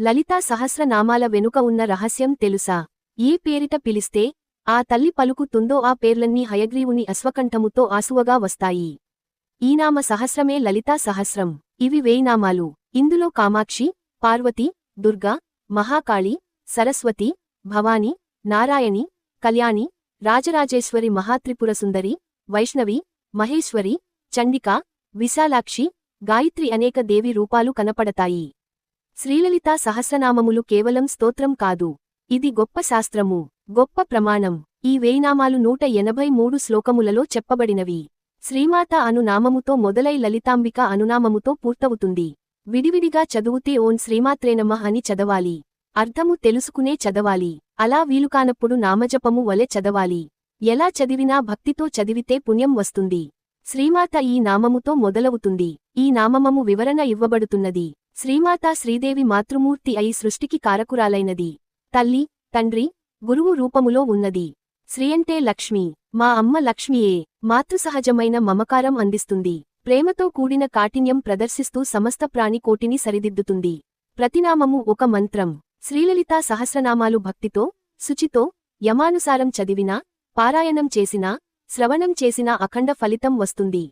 లలితా సహస్రనామాల వెనుక ఉన్న రహస్యం తెలుసా? ఏ పేరిట పిలిస్తే ఆ తల్లి పలుకుతుందో ఆ పేర్లన్నీ హయగ్రీవుని అశ్వకంఠముతో ఆసువగా వస్తాయి. ఈ నామ సహస్రమే లలితా సహస్రం. ఇవి వేయినామాలు. ఇందులో కామాక్షి పార్వతి దుర్గా మహాకాళి సరస్వతి భవాని నారాయణి కళ్యాణి రాజరాజేశ్వరి మహాత్రిపుర సుందరి వైష్ణవి మహేశ్వరి చండిక విశాలాక్షి గాయత్రి అనేక దేవి రూపాలు కనపడతాయి. శ్రీలలితా సహస్రనామములు కేవలం స్తోత్రం కాదు. ఇది గొప్ప శాస్త్రము గొప్ప ప్రమాణం. ఈ వేయినామాలు నూట ఎనభై మూడు శ్లోకములలో చెప్పబడినవి. శ్రీమాత అను నామముతో మొదలై లలితాంబిక అనునామముతో పూర్తవుతుంది. విడివిడిగా చదువుతే ఓం శ్రీమాత్రేనమ అని చదవాలి. అర్థము తెలుసుకునే చదవాలి. అలా వీలుకానప్పుడు నామజపము వలె చదవాలి. ఎలా చదివినా భక్తితో చదివితే పుణ్యం వస్తుంది. శ్రీమాత ఈ నామముతో మొదలవుతుంది. ఈ నామమము వివరణ ఇవ్వబడుతున్నది. శ్రీమాత శ్రీదేవి మాతృమూర్తి అయి సృష్టికి కారకురాలైనది. తల్లి తండ్రి గురువు రూపములో ఉన్నది. శ్రీయంటే లక్ష్మి మా అమ్మ లక్ష్మియే మాతృసహజమైన మమకారం అందిస్తుంది. ప్రేమతో కూడిన కాఠిన్యం ప్రదర్శిస్తూ సమస్త ప్రాణికోటిని సరిదిద్దుతుంది. ప్రతినామము ఒక మంత్రం. శ్రీలలితా సహస్రనామాలు భక్తితో శుచితో యమానుసారం చదివినా పారాయణం చేసినా శ్రవణం చేసినా అఖండ ఫలితం వస్తుంది.